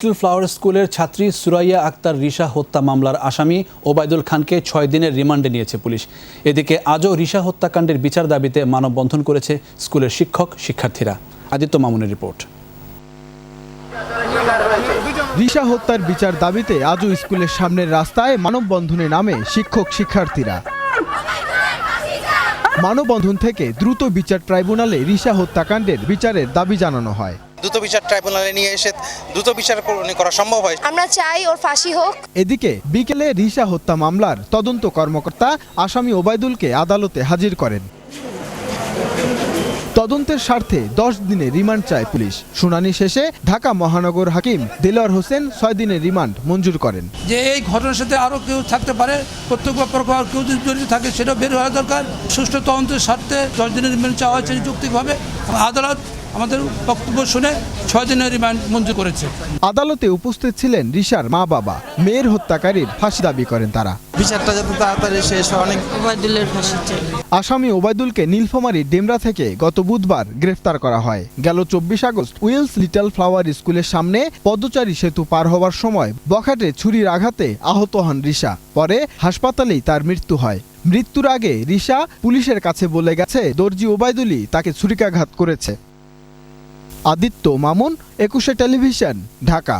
Little flower স্কুলের ছাত্রী সুরাইয়া আক্তার রিশা হত্যা মামলার আসামি ওবায়দুল খানকে ছয় দিনের রিমান্ডে নিয়েছে পুলিশ। এদিকে আজও রিশা হত্যাকাণ্ডের বিচার দাবিতে মানববন্ধন করেছে স্কুলের শিক্ষক, শিক্ষার্থীরা। আদিত্য মামুনের রিপোর্ট। রিশা হত্যার বিচার দাবিতে আজও স্কুলের সামনের রাস্তায় মানববন্ধনে নামে শিক্ষক, শিক্ষার্থীরা। মানববন্ধন থেকে দ্রুত বিচার ট্রাইব্যুনালে রিশা হত্যাকাণ্ডের বিচারের দাবি জানানো হয়। দ্রুত বিচার ট্রাইব্যুনালে নিয়ে এসে দ্রুত বিচার করা সম্ভব হয়। আমরা চাই ওর ফাঁসি হোক। এদিকে বিকেলে রিশা হত্যা মামলার তদন্ত কর্মকর্তা আসামি ওবায়দুলকে আদালতে হাজির করেন। তদন্তের স্বার্থে দশ দিনের রিমান্ড চায় পুলিশ। শুনানি শেষে ঢাকা মহানগর হাকিম দেলোয়ার হোসেন ছয় দিনের রিমান্ড মঞ্জুর করেন। যে এই ঘটনার সাথে আরও কেউ থাকতে পারে প্রত্যক্ষ কেউ যদি জড়িত থাকে সেটাও বের হওয়া দরকার। সুষ্ঠু তদন্তের স্বার্থে দশ দিনের রিমান্ড চাওয়া হয়েছে যৌক্তিকভাবে। আদালত আমাদের বক্তব্য শুনে ছয় দিনের রিমান্ড মঞ্জুর করেছে। আদালতে উপস্থিত ছিলেন রিশার মা বাবা। মেয়ের হত্যাকারীর ফাঁসি দাবি করেন তারা। বিচারটা যাতে তাড়াতাড়ি শেষ হয় অনেক ওবায়দুলের ফাঁসি চাই। আসামি ওবায়দুলকে নীলফামারী ডেমরা থেকে গত বুধবার গ্রেফতার করা হয়। গেল চব্বিশ আগস্ট উইলস লিটল ফ্লাওয়ার স্কুলের সামনে পদচারী সেতু পার হওয়ার সময় বখাটে ছুরির আঘাতে আহত হন রিশা। পরে হাসপাতালেই তার মৃত্যু হয়। মৃত্যুর আগে রিশা পুলিশের কাছে বলে গেছে দর্জি ওবায়দুলই তাকে ছুরিকাঘাত করেছে। আদিত্য মামুন একুশে টেলিভিশন ঢাকা।